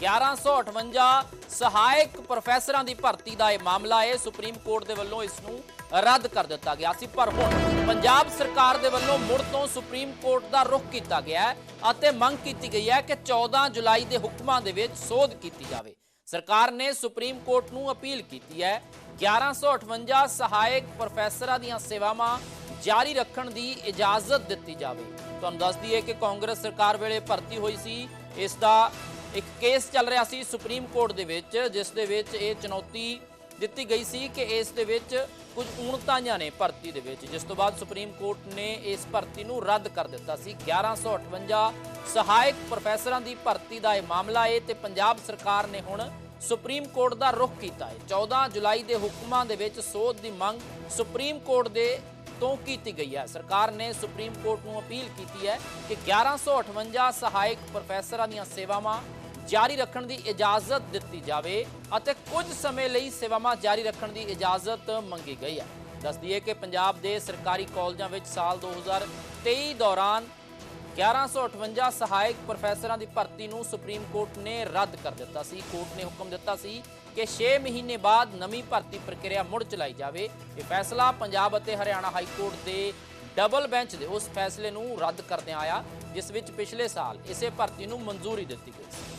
1158 ਸਹਾਇਕ ਪ੍ਰੋਫੈਸਰਾਂ ਦੀ ਭਰਤੀ ਦਾ ਇਹ ਮਾਮਲਾ ਹੈ ਸੁਪਰੀਮ ਕੋਰਟ ਦੇ ਵੱਲੋਂ ਇਸ ਨੂੰ ਰੱਦ ਕਰ ਦਿੱਤਾ ਗਿਆ ਸੀ। ਪਰ ਹੁਣ ਪੰਜਾਬ ਸਰਕਾਰ ਦੇ ਵੱਲੋਂ ਮੁੜ ਤੋਂ ਸੁਪਰੀਮ ਕੋਰਟ ਦਾ ਰੁਖ ਕੀਤਾ ਗਿਆ ਅਤੇ ਮੰਗ ਕੀਤੀ ਗਈ ਹੈ ਕਿ 14 ਜੁਲਾਈ ਦੇ ਹੁਕਮਾਂ ਦੇ ਵਿੱਚ ਸੋਧ ਕੀਤੀ ਜਾਵੇ। ਸਰਕਾਰ ਨੇ ਸੁਪਰੀਮ ਕੋਰਟ ਨੂੰ ਅਪੀਲ ਕੀਤੀ ਹੈ 1158 ਸਹਾਇਕ ਪ੍ਰੋਫੈਸਰਾਂ ਦੀਆਂ ਸੇਵਾਵਾਂ ਜਾਰੀ ਰੱਖਣ ਦੀ ਇਜਾਜ਼ਤ ਦਿੱਤੀ ਜਾਵੇ। ਤੁਹਾਨੂੰ ਦੱਸ ਦਈਏ ਕਿ ਕਾਂਗਰਸ ਸਰਕਾਰ ਵੇਲੇ ਭਰਤੀ ਹੋਈ ਸੀ, ਇਸ ਦਾ ਇੱਕ ਕੇਸ ਚੱਲ ਰਿਹਾ ਸੀ ਸੁਪਰੀਮ ਕੋਰਟ ਦੇ ਵਿੱਚ, ਜਿਸ ਦੇ ਵਿੱਚ ਇਹ ਚੁਣੌਤੀ ਦਿੱਤੀ ਗਈ ਸੀ ਕਿ ਇਸ ਦੇ ਵਿੱਚ ਕੁਝ ਉਣਤਾਈਆਂ ਨੇ ਭਰਤੀ ਦੇ ਵਿੱਚ, ਜਿਸ ਤੋਂ ਬਾਅਦ ਸੁਪਰੀਮ ਕੋਰਟ ਨੇ ਇਸ ਭਰਤੀ ਨੂੰ ਰੱਦ ਕਰ ਦਿੱਤਾ ਸੀ। 1158 ਸਹਾਇਕ ਪ੍ਰੋਫੈਸਰਾਂ ਦੀ ਭਰਤੀ ਦਾ ਇਹ ਮਾਮਲਾ ਹੈ ਤੇ ਪੰਜਾਬ ਸਰਕਾਰ ਨੇ ਹੁਣ ਸੁਪਰੀਮ ਕੋਰਟ ਦਾ ਰੁਖ ਕੀਤਾ ਹੈ 14 ਜੁਲਾਈ ਦੇ ਹੁਕਮਾਂ ਦੇ ਵਿੱਚ ਸੋਧ ਦੀ ਮੰਗ ਸੁਪਰੀਮ ਕੋਰਟ ਦੇ ਤੋਂ ਕੀਤੀ ਗਈ ਹੈ। ਸਰਕਾਰ ਨੇ ਸੁਪਰੀਮ ਕੋਰਟ ਨੂੰ ਅਪੀਲ ਕੀਤੀ ਹੈ ਕਿ 1158 ਸਹਾਇਕ ਪ੍ਰੋਫੈਸਰਾਂ ਦੀਆਂ ਸੇਵਾਵਾਂ ਜਾਰੀ ਰੱਖਣ ਦੀ ਇਜਾਜ਼ਤ ਦਿੱਤੀ ਜਾਵੇ ਅਤੇ ਕੁਝ ਸਮੇਂ ਲਈ ਸੇਵਾਵਾਂ ਜਾਰੀ ਰੱਖਣ ਦੀ ਇਜਾਜ਼ਤ ਮੰਗੀ ਗਈ ਹੈ। ਦੱਸ ਦਈਏ ਕਿ ਪੰਜਾਬ ਦੇ ਸਰਕਾਰੀ ਕਾਲਜਾਂ ਵਿੱਚ ਸਾਲ 2023 ਦੌਰਾਨ 1158 ਸਹਾਇਕ ਪ੍ਰੋਫੈਸਰਾਂ ਦੀ ਭਰਤੀ ਨੂੰ ਸੁਪਰੀਮ ਕੋਰਟ ਨੇ ਰੱਦ ਕਰ ਦਿੱਤਾ ਸੀ। ਕੋਰਟ ਨੇ ਹੁਕਮ ਦਿੱਤਾ ਸੀ ਕਿ 6 ਮਹੀਨੇ ਬਾਅਦ ਨਵੀਂ ਭਰਤੀ ਪ੍ਰਕਿਰਿਆ ਮੁੜ ਚਲਾਈ ਜਾਵੇ। ਇਹ ਫੈਸਲਾ ਪੰਜਾਬ ਅਤੇ ਹਰਿਆਣਾ ਹਾਈ ਕੋਰਟ ਦੇ ਡਬਲ ਬੈਂਚ ਦੇ ਉਸ ਫੈਸਲੇ ਨੂੰ ਰੱਦ ਕਰਦਿਆਂ ਆਇਆ, ਜਿਸ ਵਿੱਚ ਪਿਛਲੇ ਸਾਲ ਇਸੇ ਭਰਤੀ ਨੂੰ ਮਨਜ਼ੂਰੀ ਦਿੱਤੀ ਗਈ ਸੀ।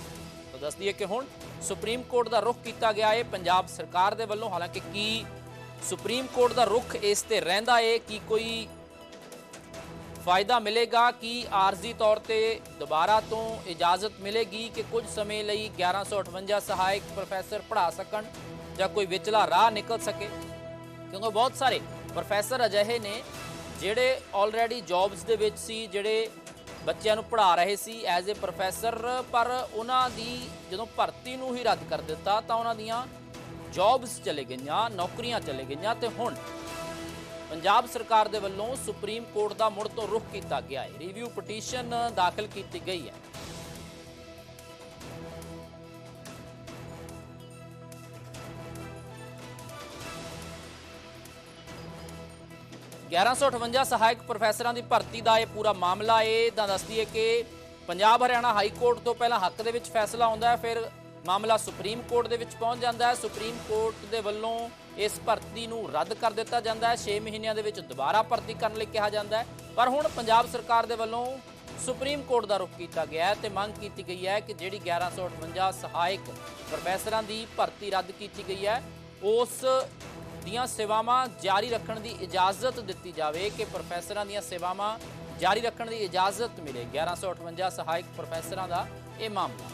ਤਾਂ ਦੱਸ ਦਈਏ ਕਿ ਹੁਣ ਸੁਪਰੀਮ ਕੋਰਟ ਦਾ ਰੁਖ ਕੀਤਾ ਗਿਆ ਹੈ ਪੰਜਾਬ ਸਰਕਾਰ ਦੇ ਵੱਲੋਂ। ਹਾਲਾਂਕਿ ਕੀ ਸੁਪਰੀਮ ਕੋਰਟ ਦਾ ਰੁਖ ਇਸ ਤੇ ਰਹਿੰਦਾ ਹੈ ਕਿ ਕੋਈ ਫਾਇਦਾ ਮਿਲੇਗਾ, ਕਿ ਆਰਜ਼ੀ ਤੌਰ ਤੇ ਦੁਬਾਰਾ ਤੋਂ ਇਜਾਜ਼ਤ ਮਿਲੇਗੀ ਕਿ ਕੁਝ ਸਮੇਂ ਲਈ 1158 ਸਹਾਇਕ ਪ੍ਰੋਫੈਸਰ ਪੜ੍ਹਾ ਸਕਣ ਜਾਂ ਕੋਈ ਵਿਚਲਾ ਰਾਹ ਨਿਕਲ ਸਕੇ? ਕਿਉਂਕਿ ਬਹੁਤ ਸਾਰੇ ਪ੍ਰੋਫੈਸਰ ਅਜਿਹੇ ਨੇ ਜਿਹੜੇ ਆਲਰੇਡੀ ਜੌਬਸ ਦੇ ਵਿੱਚ ਸੀ, ਜਿਹੜੇ ਬੱਚਿਆਂ ਨੂੰ ਪੜ੍ਹਾ ਰਹੇ ਸੀ ਐਜ਼ ਅ ਪ੍ਰੋਫੈਸਰ ਪਰ ਉਹਨਾਂ ਦੀ ਜਦੋਂ ਭਰਤੀ ਨੂੰ ਹੀ ਰੱਦ ਕਰ ਦਿੱਤਾ ਤਾਂ ਉਹਨਾਂ ਦੀਆਂ ਜੌਬਸ ਚਲੇ ਗਈਆਂ, ਨੌਕਰੀਆਂ ਚਲੇ ਗਈਆਂ ਤੇ ਹੁਣ ਪੰਜਾਬ ਸਰਕਾਰ ਦੇ ਵੱਲੋਂ ਸੁਪਰੀਮ ਕੋਰਟ ਦਾ ਮੁੜ ਤੋਂ ਰੁਖ ਕੀਤਾ ਗਿਆ ਹੈ। ਰਿਵਿਊ ਪਟੀਸ਼ਨ ਦਾਖਲ ਕੀਤੀ ਗਈ ਹੈ। ਗਿਆਰਾਂ ਸੌ ਅਠਵੰਜਾ ਸਹਾਇਕ ਪ੍ਰੋਫੈਸਰਾਂ ਦੀ ਭਰਤੀ ਦਾ ਇਹ ਪੂਰਾ ਮਾਮਲਾ ਇਹ ਤਾਂ ਦੱਸਦੀ ਹੈ ਕਿ ਪੰਜਾਬ ਹਰਿਆਣਾ ਹਾਈ ਕੋਰਟ ਤੋਂ ਪਹਿਲਾਂ ਹੱਕ ਦੇ ਵਿੱਚ ਫੈਸਲਾ ਆਉਂਦਾ ਹੈ, ਫਿਰ ਮਾਮਲਾ ਸੁਪਰੀਮ ਕੋਰਟ ਦੇ ਵਿੱਚ ਪਹੁੰਚ ਜਾਂਦਾ ਹੈ। ਸੁਪਰੀਮ ਕੋਰਟ ਦੇ ਵੱਲੋਂ ਇਸ ਭਰਤੀ ਨੂੰ ਰੱਦ ਕਰ ਦਿੱਤਾ ਜਾਂਦਾ ਹੈ। 6 ਮਹੀਨਿਆਂ ਦੇ ਵਿੱਚ ਦੁਬਾਰਾ ਭਰਤੀ ਕਰਨ ਲਈ ਕਿਹਾ ਜਾਂਦਾ ਹੈ। ਪਰ ਹੁਣ ਪੰਜਾਬ ਸਰਕਾਰ ਦੇ ਵੱਲੋਂ ਸੁਪਰੀਮ ਕੋਰਟ ਦਾ ਰੁਖ ਕੀਤਾ ਗਿਆ ਹੈ ਤੇ ਮੰਗ ਕੀਤੀ ਗਈ ਹੈ ਕਿ ਜਿਹੜੀ 1158 ਸਹਾਇਕ ਪ੍ਰੋਫੈਸਰਾਂ ਦੀ ਭਰਤੀ ਰੱਦ ਕੀਤੀ ਗਈ ਹੈ, ਉਸ ਦੀਆਂ ਸੇਵਾਵਾਂ ਜਾਰੀ ਰੱਖਣ ਦੀ ਇਜਾਜ਼ਤ ਦਿੱਤੀ ਜਾਵੇ ਕਿ ਪ੍ਰੋਫੈਸਰਾਂ ਦੀਆਂ ਸੇਵਾਵਾਂ ਜਾਰੀ ਰੱਖਣ ਦੀ ਇਜਾਜ਼ਤ ਮਿਲੇ। 1158 ਸਹਾਇਕ ਪ੍ਰੋਫੈਸਰਾਂ ਦਾ ਇਹ ਮਾਮਲਾ।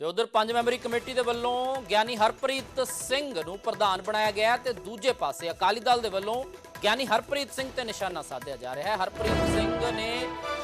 ਤੇ ਉਧਰ ਪੰਜ ਮੈਂਬਰੀ ਕਮੇਟੀ ਦੇ ਵੱਲੋਂ ਗਿਆਨੀ ਹਰਪ੍ਰੀਤ ਸਿੰਘ ਨੂੰ ਪ੍ਰਧਾਨ ਬਣਾਇਆ ਗਿਆ ਤੇ ਦੂਜੇ ਪਾਸੇ ਅਕਾਲੀ ਦਲ ਦੇ ਵੱਲੋਂ ਗਿਆਨੀ ਹਰਪ੍ਰੀਤ ਸਿੰਘ ਤੇ ਨਿਸ਼ਾਨਾ ਸਾਧਿਆ ਜਾ ਰਿਹਾ ਹੈ। ਹਰਪ੍ਰੀਤ ਸਿੰਘ ਨੇ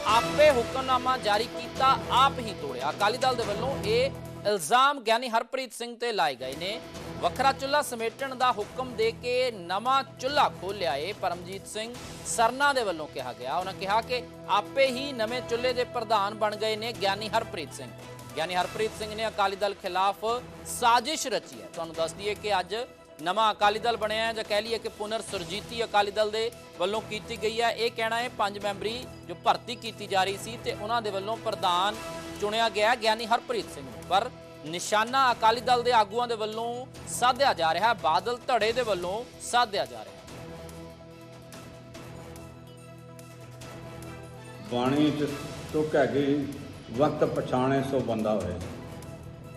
ਆਪੇ ਹੁਕਮਨਾਮਾ ਜਾਰੀ ਕੀਤਾ, ਆਪ ਹੀ ਤੋੜਿਆ। ਅਕਾਲੀ ਦਲ ਦੇ ਵੱਲੋਂ ਇਹ ਇਲਜ਼ਾਮ ਗਿਆਨੀ ਹਰਪ੍ਰੀਤ ਸਿੰਘ ਤੇ ਲਾਏ ਗਏ ਨੇ। ਵੱਖਰਾ ਚੁੱਲ੍ਹਾ ਸਮੇਟਣ ਦਾ ਹੁਕਮ ਦੇ ਕੇ ਨਵਾਂ ਚੁੱਲ੍ਹਾ ਖੋਲ੍ਹਿਆ ਏ, ਪਰਮਜੀਤ ਸਿੰਘ ਸਰਨਾ ਦੇ ਵੱਲੋਂ ਕਿਹਾ ਗਿਆ। ਉਹਨਾਂ ਕਿਹਾ ਕਿ ਆਪੇ ਹੀ ਨਵੇਂ ਚੁੱਲ੍ਹੇ ਦੇ ਪ੍ਰਧਾਨ ਬਣ ਗਏ ਨੇ ਗਿਆਨੀ ਹਰਪ੍ਰੀਤ ਸਿੰਘ। ਗਿਆਨੀ ਹਰਪ੍ਰੀਤ ਸਿੰਘ ਨੇ ਅਕਾਲੀ ਦਲ ਖਿਲਾਫ ਸਾਜ਼ਿਸ਼ ਰਚੀ ਹੈ। ਤੁਹਾਨੂੰ ਦੱਸ ਦਈਏ ਕਿ ਅੱਜ ਨਵਾਂ ਅਕਾਲੀ ਦਲ ਬਣਿਆ ਹੈ ਜਾਂ ਕਹਿ ਲਈਏ ਕਿ ਪੁਨਰ ਸੁਰਜੀਤੀ ਅਕਾਲੀ ਦਲ ਦੇ ਵੱਲੋਂ ਕੀਤੀ ਗਈ ਹੈ। ਇਹ ਕਹਿਣਾ ਹੈ, ਪੰਜ ਮੈਂਬਰੀ ਜੋ ਭਰਤੀ ਕੀਤੀ ਜਾ ਰਹੀ ਸੀ ਤੇ ਉਹਨਾਂ ਦੇ ਵੱਲੋਂ ਪ੍ਰਧਾਨ ਚੁਣਿਆ ਗਿਆ ਗਿਆਨੀ ਹਰਪ੍ਰੀਤ ਸਿੰਘ ਨੂੰ। ਪਰ ਨਿਸ਼ਾਨਾ ਅਕਾਲੀ ਦਲ ਦੇ ਆਗੂਆਂ ਦੇ ਵੱਲੋਂ ਸਾਧਿਆ ਜਾ ਰਿਹਾ ਬਾਦਲ ਧੜੇ ਦੇ ਵੱਲੋਂ ਸਾਧਿਆ ਜਾ ਰਿਹਾ ਬਾਣੀ ਚ ਤੁਕ ਹੈਗੀ, ਵਕਤ ਪਛਾਣੇ ਸੋ ਬੰਦਾ ਹੋਏ।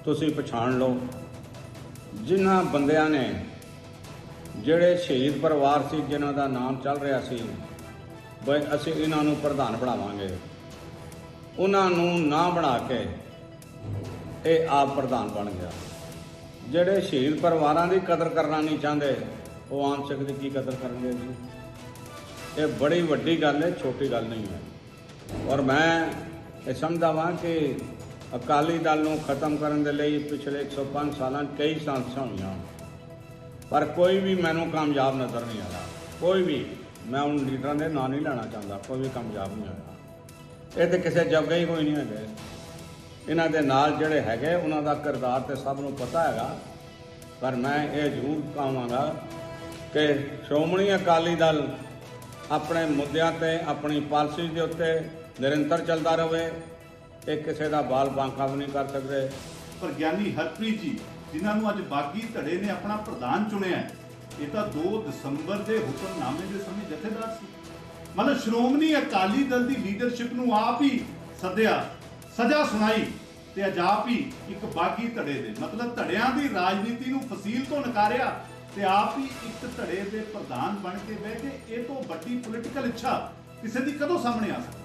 ਤੁਸੀਂ ਪਛਾਣ ਲਓ। ਜਿਨ੍ਹਾਂ ਬੰਦਿਆਂ ਨੇ ਜਿਹੜੇ ਸ਼ਹੀਦ ਪਰਿਵਾਰ ਸੀ, ਜਿਨ੍ਹਾਂ ਦਾ ਨਾਮ ਚੱਲ ਰਿਹਾ ਸੀ, ਬਈ ਅਸੀਂ ਇਹਨਾਂ ਨੂੰ ਪ੍ਰਧਾਨ ਬਣਾਵਾਂਗੇ। ਉਹਨਾਂ ਨੂੰ ਨਾ ਬਣਾ ਕੇ ਇਹ ਆਪ ਪ੍ਰਧਾਨ ਬਣ ਗਿਆ। ਜਿਹੜੇ ਸ਼ਹੀਦ ਪਰਿਵਾਰਾਂ ਦੀ ਕਦਰ ਕਰਨਾ ਨਹੀਂ ਚਾਹੁੰਦੇ, ਉਹ ਆਮ ਸਿੱਖ ਦੀ ਕੀ ਕਦਰ ਕਰਨਗੇ ਜੀ? ਇਹ ਬੜੀ ਵੱਡੀ ਗੱਲ ਹੈ, ਛੋਟੀ ਗੱਲ ਨਹੀਂ ਹੈ। ਔਰ ਮੈਂ ਇਹ ਸਮਝਦਾ ਵਾਂ ਕਿ ਅਕਾਲੀ ਦਲ ਨੂੰ ਖਤਮ ਕਰਨ ਦੇ ਲਈ ਪਿਛਲੇ 105 ਸਾਲਾਂ 'ਚ ਕਈ ਸਾਂਸਾਂ ਹੋਈਆਂ। ਪਰ ਕੋਈ ਵੀ ਮੈਨੂੰ ਕਾਮਯਾਬ ਨਜ਼ਰ ਨਹੀਂ ਆਇਆ ਕੋਈ ਵੀ, ਮੈਂ ਉਨ ਲੀਡਰਾਂ ਦੇ ਨਾਂ ਨਹੀਂ ਲੈਣਾ ਚਾਹੁੰਦਾ, ਕੋਈ ਵੀ ਕਾਮਯਾਬ ਨਹੀਂ ਆਇਆ ਇਹ ਤੇ ਕਿਸੇ ਜਗ੍ਹਾ ਹੀ ਕੋਈ ਨਹੀਂ ਹੈਗੇ। ਇਹਨਾਂ ਦੇ ਨਾਲ ਜਿਹੜੇ ਹੈਗੇ, ਉਹਨਾਂ ਦਾ ਕਿਰਦਾਰ ਤੇ ਸਭ ਨੂੰ ਪਤਾ ਹੈਗਾ। ਪਰ ਮੈਂ ਇਹ ਜ਼ਰੂਰ ਕਹਾਂਗਾ ਕਿ ਸ਼੍ਰੋਮਣੀ ਅਕਾਲੀ ਦਲ ਆਪਣੇ ਮੁੱਦਿਆਂ ਤੇ, ਆਪਣੀ ਪਾਲਿਸੀ ਦੇ ਉੱਤੇ ਨਿਰੰਤਰ ਚੱਲਦਾ ਰਹੇ। ਇਹ ਕਿਸੇ ਦਾ ਬਾਲ ਬਾਂਕਾ ਵੀ ਨਹੀਂ ਕਰ ਸਕਦੇ। ਪਰ ਗਿਆਨੀ ਹਰਪ੍ਰੀਤ ਜੀ, ਜਿਨ੍ਹਾਂ ਨੂੰ ਅੱਜ ਬਾਗੀ ਧੜੇ ਨੇ ਆਪਣਾ ਪ੍ਰਧਾਨ ਚੁਣਿਆ ਇਹ ਤਾਂ 2 ਦਸੰਬਰ ਦੇ ਹੁਕਮਨਾਮੇ ਦੇ ਸਮੇਂ ਜਥੇਦਾਰ ਸੀ। ਮਤਲਬ ਸ਼੍ਰੋਮਣੀ ਅਕਾਲੀ ਦਲ ਦੀ ਲੀਡਰਸ਼ਿਪ ਨੂੰ ਆਪ ਹੀ ਸੱਦਿਆ, ਸਜ਼ਾ ਸੁਣਾਈ ਤੇ ਅੱਜ ਆਪ ਹੀ ਇੱਕ ਬਾਗੀ ਧੜੇ ਦੇ, ਮਤਲਬ ਧੜਿਆਂ ਦੀ ਰਾਜਨੀਤੀ ਨੂੰ ਫਸੀਲ ਤੋਂ ਨਕਾਰਿਆ ਤੇ ਆਪ ਹੀ ਇੱਕ ਧੜੇ ਦੇ ਪ੍ਰਧਾਨ ਬਣ ਕੇ ਬਹਿ ਕੇ ਇਹ ਤੋਂ ਵੱਡੀ ਪੋਲੀਟੀਕਲ ਇੱਛਾ ਕਿਸੇ ਦੀ ਕਦੋਂ ਸਾਹਮਣੇ ਆ ਸਕਦੀ?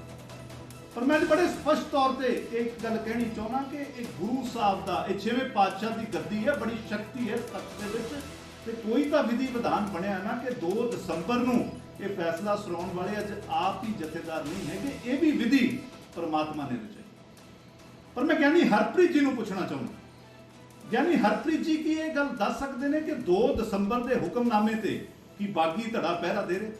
ਪਰ ਮੈਂ ਬੜੇ ਸਪਸ਼ਟ ਤੌਰ ਤੇ ਇੱਕ ਗੱਲ ਕਹਿਣੀ ਚਾਹੁੰਦਾ ਕਿ ਇਹ ਗੁਰੂ ਸਾਹਿਬ ਦਾ, ਇਹ ਛੇਵੇਂ ਪਾਤਸ਼ਾਹ ਦੀ ਗੱਦੀ ਹੈ, ਬੜੀ ਸ਼ਕਤੀ ਹੈ ਤਖਤ ਦੇ ਵਿੱਚ ਤੇ ਕੋਈ ਤਾਂ ਵਿਧੀ ਵਿਧਾਨ ਬਣਿਆ ਨਾ ਕਿ 2 ਦਸੰਬਰ ਨੂੰ ਇਹ ਫੈਸਲਾ ਸੁਣਾਉਣ ਵਾਲੇ ਅੱਜ ਆਪ ਹੀ ਜਥੇਦਾਰ ਨਹੀਂ ਹੈਗੇ, ਇਹ ਵੀ ਵਿਧੀ ਪਰਮਾਤਮਾ ਨੇ ਰਚਾਈ ਪਰ ਮੈਂ ਗਿਆਨੀ ਹਰਪ੍ਰੀਤ ਜੀ ਨੂੰ ਪੁੱਛਣਾ ਚਾਹੁੰਦਾ ਗਿਆਨੀ ਹਰਪ੍ਰੀਤ ਜੀ ਕੀ ਇਹ ਗੱਲ ਦੱਸ ਸਕਦੇ ਨੇ ਕਿ 2 ਦਸੰਬਰ ਦੇ ਹੁਕਮਨਾਮੇ ਤੇ ਕੀ ਬਾਗੀ ਧੜਾ ਪਹਿਰਾ ਦੇ ਰਹੇ?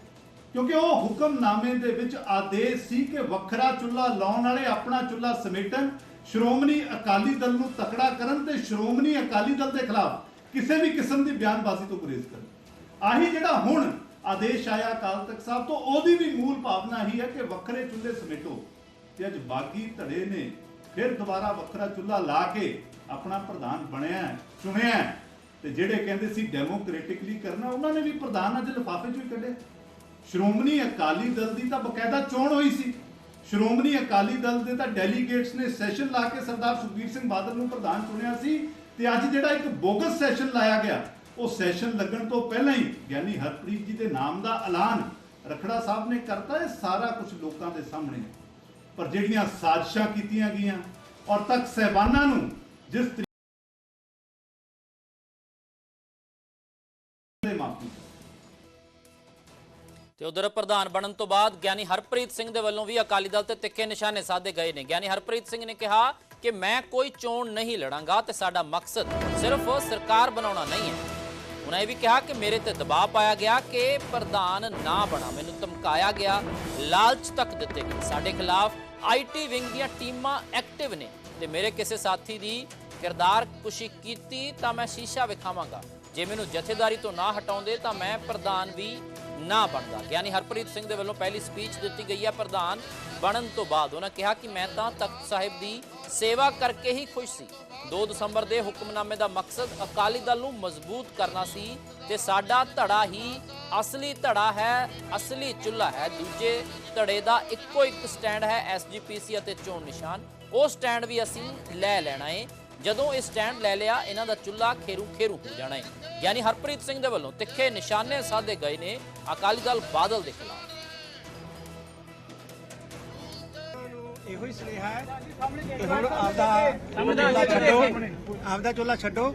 ਕਿਉਂਕਿ ਉਹ ਹੁਕਮਨਾਮੇ ਦੇ ਵਿੱਚ ਆਦੇਸ਼ ਸੀ ਕਿ ਵੱਖਰਾ ਚੁੱਲ੍ਹਾ ਲਾਉਣ ਵਾਲੇ ਆਪਣਾ ਚੁੱਲ੍ਹਾ ਸਮੇਟਣ, ਸ਼੍ਰੋਮਣੀ ਅਕਾਲੀ ਦਲ ਨੂੰ ਤਕੜਾ ਕਰਨ ਤੇ ਸ਼੍ਰੋਮਣੀ ਅਕਾਲੀ ਦਲ ਦੇ ਖਿਲਾਫ ਕਿਸੇ ਵੀ ਕਿਸਮ ਦੀ ਬਿਆਨਬਾਜ਼ੀ ਤੋਂ ਗੁਰੇਜ਼ ਕਰਨ। ਆਹੀ ਜਿਹੜਾ ਹੁਣ ਆਦੇਸ਼ ਆਇਆ ਅਕਾਲ ਤਖਤ ਸਾਹਿਬ ਤੋਂ, ਉਹਦੀ ਵੀ ਮੂਲ ਭਾਵਨਾ ਹੀ ਹੈ ਕਿ ਵੱਖਰੇ ਚੁੱਲ੍ਹੇ ਸਮੇਟੋ ਤੇ ਅੱਜ ਬਾਗੀ ਧੜੇ ਨੇ ਫਿਰ ਦੁਬਾਰਾ ਵੱਖਰਾ ਚੁੱਲ੍ਹਾ ਲਾ ਕੇ ਆਪਣਾ ਪ੍ਰਧਾਨ ਬਣਿਆ ਚੁਣਿਆ ਹੈ। ਤੇ ਜਿਹੜੇ ਕਹਿੰਦੇ ਸੀ ਡੈਮੋਕ੍ਰੈਟਿਕਲੀ ਕਰਨਾ, ਉਹਨਾਂ ਨੇ ਵੀ ਪ੍ਰਧਾਨ ਅੱਜ ਲਿਫਾਫੇ ਚੋਂ ਹੀ ਕੱਢੇ। ਸ਼੍ਰੋਮਣੀ ਅਕਾਲੀ ਦਲ ਦੀ ਤਾਂ ਬਕਾਇਦਾ ਚੋਣ ਹੋਈ ਸੀ। ਸ਼੍ਰੋਮਣੀ ਅਕਾਲੀ ਦਲ ਦੇ ਤਾਂ ਡੈਲੀਗੇਟਸ ਨੇ ਸੈਸ਼ਨ ਲਾ ਕੇ ਸਰਦਾਰ ਸੁਖਬੀਰ ਸਿੰਘ ਬਾਦਲ ਨੂੰ ਪ੍ਰਧਾਨ ਚੁਣਿਆ ਸੀ। ਤੇ ਅੱਜ ਜਿਹੜਾ ਇੱਕ ਬੋਗਸ ਸੈਸ਼ਨ ਲਾਇਆ ਗਿਆ ਉਹ ਸੈਸ਼ਨ ਲੱਗਣ ਤੋਂ ਪਹਿਲਾਂ ਹੀ ਗਿਆਨੀ ਹਰਪ੍ਰੀਤ ਜੀ ਦੇ ਨਾਮ ਦਾ ਐਲਾਨ ਰਖੜਾ ਸਾਹਿਬ ਨੇ ਕਰਤਾ, ਇਹ ਸਾਰਾ ਕੁਝ ਲੋਕਾਂ ਦੇ ਸਾਹਮਣੇ ਪਰ ਜਿਹੜੀਆਂ ਸਾਜ਼ਿਸ਼ਾਂ ਕੀਤੀਆਂ ਗਈਆਂ ਔਰ ਤੱਕ ਸਹਿਬਾਨਾਂ ਨੂੰ ਜਿਸ ਤਰੀਕੇ ਮਾਫੀ ਤੇ ਉਧਰ ਪ੍ਰਧਾਨ ਬਣਨ ਤੋਂ ਬਾਅਦ ਗਿਆਨੀ ਹਰਪ੍ਰੀਤ ਸਿੰਘ ਦੇ ਵੱਲੋਂ ਵੀ ਅਕਾਲੀ ਦਲ ਤੇ ਤਿੱਖੇ ਨਿਸ਼ਾਨੇ ਸਾਧੇ ਗਏ ਨੇ। ਗਿਆਨੀ ਹਰਪ੍ਰੀਤ ਸਿੰਘ ਨੇ ਕਿਹਾ ਕਿ ਮੈਂ ਕੋਈ ਚੋਣ ਨਹੀਂ ਲੜਾਂਗਾ ਤੇ ਸਾਡਾ ਮਕਸਦ ਸਿਰਫ ਸਰਕਾਰ ਬਣਾਉਣਾ ਨਹੀਂ ਹੈ। ਉਹਨਾਂ ਇਹ ਵੀ ਕਿਹਾ ਕਿ ਮੇਰੇ ਤੇ ਦਬਾਅ ਪਾਇਆ ਗਿਆ ਕਿ ਪ੍ਰਧਾਨ ਨਾ ਬਣਾ। ਮੈਨੂੰ ਧਮਕਾਇਆ ਗਿਆ, ਲਾਲਚ ਤੱਕ ਦਿੱਤੇ ਗਏ। ਸਾਡੇ ਖਿਲਾਫ ਆਈਟੀ ਵਿੰਗ ਦੀਆਂ ਟੀਮਾਂ ਐਕਟਿਵ ਨੇ ਤੇ ਮੇਰੇ ਕਿਸੇ ਸਾਥੀ ਦੀ ਕਿਰਦਾਰ ਕੁਸ਼ੀ ਕੀਤੀ ਤਾਂ ਮੈਂ ਸ਼ੀਸ਼ਾ ਵਿਖਾਵਾਂਗਾ। ਜੇ ਮੈਨੂੰ ਜਥੇਦਾਰੀ ਤੋਂ ਨਾ ਹਟਾਉਂਦੇ ਤਾਂ ਮੈਂ ਪ੍ਰਧਾਨ ਵੀ ਨਾ ਬਣਦਾ। ਗਿਆਨੀ ਹਰਪ੍ਰੀਤ ਸਿੰਘ ਦੇ ਵੱਲੋਂ ਪਹਿਲੀ ਸਪੀਚ ਦਿੱਤੀ ਗਈ ਹੈ, ਪ੍ਰਧਾਨ ਬਣਨ ਤੋਂ ਬਾਅਦ। ਉਹਨਾਂ ਕਿਹਾ ਕਿ ਮੈਂ ਤਾਂ ਤਖਤ ਸਾਹਿਬ ਦੀ ਸੇਵਾ ਕਰਕੇ ਹੀ ਖੁਸ਼ ਸੀ। 2 ਦਸੰਬਰ ਦੇ ਹੁਕਮਨਾਮੇ ਦਾ ਮਕਸਦ ਅਕਾਲੀ ਦਲ ਨੂੰ ਮਜ਼ਬੂਤ ਕਰਨਾ ਸੀ ਤੇ ਸਾਡਾ ਧੜਾ ਹੀ ਅਸਲੀ ਧੜਾ ਹੈ, ਅਸਲੀ ਚੁੱਲ੍ਹਾ ਹੈ। ਦੂਜੇ ਧੜੇ ਦਾ ਇੱਕੋ ਇੱਕ ਸਟੈਂਡ ਹੈ ਐਸਜੀਪੀਸੀ ਅਤੇ ਚੋਣ ਨਿਸ਼ਾਨ। ਉਹ ਸਟੈਂਡ ਵੀ ਅਸੀਂ ਲੈ ਲੈਣਾ ਏ। ਜਦੋਂ ਇਹ ਸਟੈਂਡ ਲੈ ਲਿਆ ਇਹਨਾਂ ਦਾ ਚੁੱਲ੍ਹਾ ਖੇਰੂ ਖੇਰੂ ਹੋ ਜਾਣਾ ਹੈ। ਯਾਨੀ ਹਰਪ੍ਰੀਤ ਸਿੰਘ ਦੇ ਵੱਲੋਂ ਤਿੱਖੇ ਨਿਸ਼ਾਨੇ ਸਾਧੇ ਗਏ ਨੇ ਅਕਾਲੀ ਦਲ ਬਾਦਲ ਦੇ ਖਿਲਾਫ। ਇਹੋ ਹੀ ਸੁਨੇਹਾ ਹੈ ਕਿ ਹੁਣ ਆਪਦਾ ਚੁੱਲ੍ਹਾ ਛੱਡੋ ਆਪਦਾ ਚੁੱਲ੍ਹਾ ਛੱਡੋ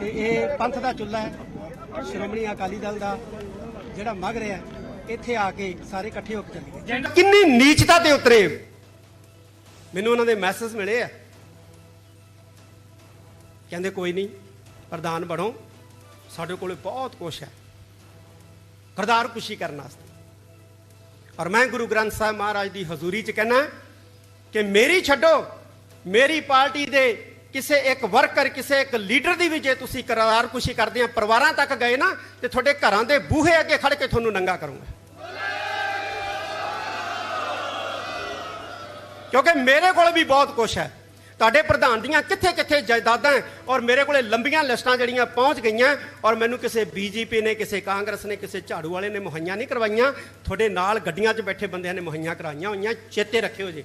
ਤੇ ਇਹ ਪੰਥ ਦਾ ਚੁੱਲ੍ਹਾ ਹੈ ਸ਼੍ਰੋਮਣੀ ਅਕਾਲੀ ਦਲ ਦਾ ਜਿਹੜਾ ਮਗ ਰਿਹਾ ਇੱਥੇ ਆ ਕੇ ਸਾਰੇ ਇਕੱਠੇ ਹੋ ਕੇ ਚੱਲੀਏ। ਕਿੰਨੀ ਨੀਚਤਾ ਤੇ ਉਤਰੇ। ਮੈਨੂੰ ਉਹਨਾਂ ਦੇ ਮੈਸੇਜ ਮਿਲੇ ਆ। ਕਹਿੰਦੇ ਕੋਈ ਨਹੀਂ, ਪ੍ਰਧਾਨ ਬਣੋ। ਸਾਡੇ ਕੋਲੇ ਬਹੁਤ ਕੁਛ ਹੈ। ਕਰਦਾਰ ਖੁਸ਼ੀ ਕਰਨ ਵਾਸਤੇ। ਔਰ ਮੈਂ ਗੁਰੂ ਗ੍ਰੰਥ ਸਾਹਿਬ ਮਹਾਰਾਜ ਦੀ ਹਜ਼ੂਰੀ 'ਚ ਕਹਿਣਾ ਕਿ ਮੇਰੀ ਛੱਡੋ, ਮੇਰੀ ਪਾਰਟੀ ਦੇ ਕਿਸੇ ਇੱਕ ਵਰਕਰ, ਕਿਸੇ ਇੱਕ ਲੀਡਰ ਦੀ ਵੀ ਜੇ ਤੁਸੀਂ ਕਰਾਰ ਖੁਸ਼ੀ ਕਰਦੇ ਆ, ਪਰਿਵਾਰਾਂ ਤੱਕ ਗਏ ਨਾ, ਤੇ ਤੁਹਾਡੇ ਘਰਾਂ ਦੇ ਬੂਹੇ ਅੱਗੇ ਖੜ ਕੇ ਤੁਹਾਨੂੰ ਨੰਗਾ ਕਰੂੰਗਾ। ਕਿਉਂਕਿ ਮੇਰੇ ਕੋਲ ਵੀ ਬਹੁਤ ਕੁਝ ਹੈ। ਤੁਹਾਡੇ ਪ੍ਰਧਾਨ ਦੀਆਂ ਕਿੱਥੇ ਕਿੱਥੇ ਜਾਇਦਾਦਾਂ ਔਰ ਮੇਰੇ ਕੋਲੇ ਲੰਬੀਆਂ ਲਿਸਟਾਂ ਜਿਹੜੀਆਂ ਪਹੁੰਚ ਗਈਆਂ, ਔਰ ਮੈਨੂੰ ਕਿਸੇ ਬੀਜੇਪੀ ਨੇ, ਕਿਸੇ ਕਾਂਗਰਸ ਨੇ, ਕਿਸੇ ਝਾੜੂ ਵਾਲੇ ਨੇ ਮੁਹੱਈਆ ਨਹੀਂ ਕਰਵਾਈਆਂ। ਤੁਹਾਡੇ ਨਾਲ ਗੱਡੀਆਂ 'ਚ ਬੈਠੇ ਬੰਦਿਆਂ ਨੇ ਮੁਹੱਈਆ ਕਰਾਈਆਂ ਹੋਈਆਂ। ਚੇਤੇ ਰੱਖਿਓ ਜੀ।